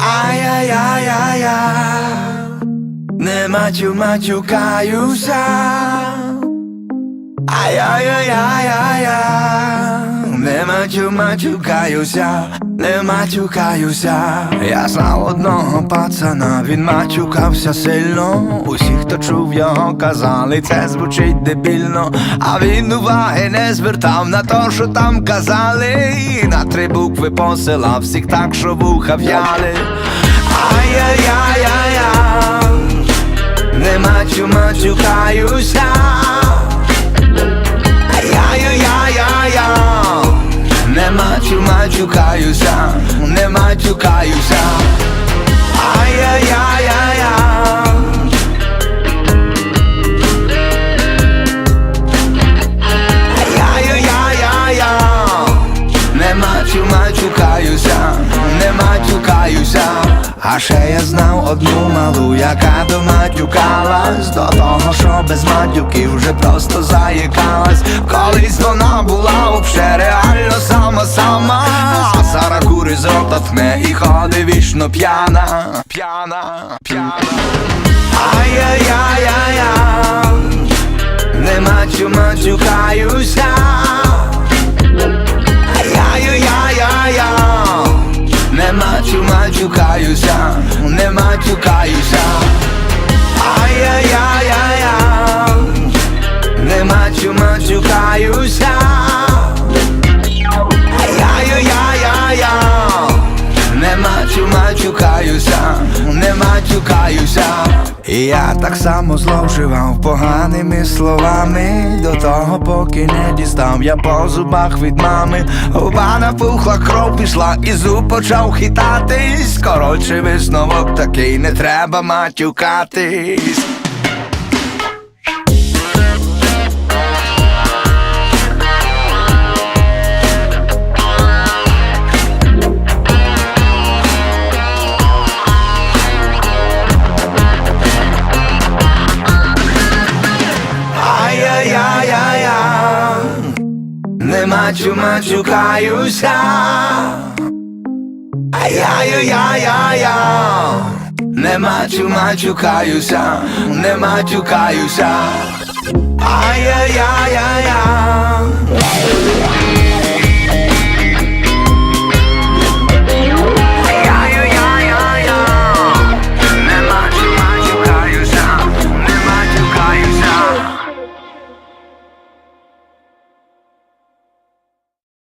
Ай-яй-яй-яй-яй Не матю матюкаюся Ай-яй-яй-яй-яй Не матю матюкаюся, не матюкаюся. Я знав одного пацана, він матюкався сильно. Усі, хто чув його, казали, це звучить дебільно А він уваги не звертав на то, що там казали. І на три букви посилав всіх так, що вуха в'яли. Ай-яй-яй-яй-яй Не матю матюкаюся матюкаюся, не матюкаюся. Ай-яй-яй-яй-яй. Матюкаюся, не матюкаюся. А ще я знав одну малу, яка до матюкалась До того, що без матюків вже просто заїкалась. Колись вона була вообще реально сама-сама. А тхне вічно п'яна П'яна, п'яна. Ай-яй-яй-яй-яй Не матю матюкаюся. Ай-яй-яй-яй-яй Не матю матюкаюся, матюкаюся, не матюкаюся. Я так само зловживав поганими словами. До того, поки не дістав я по зубах від мами. Губа напухла, кров пішла і зуб почав хитатись. Коротше, висновок такий, не треба матюкатись Матю матюкаюся Ай-яй-яй-яй-яй Не мачу, матюкаюся, не матюкаюся Ай-яй-яй-яй-яй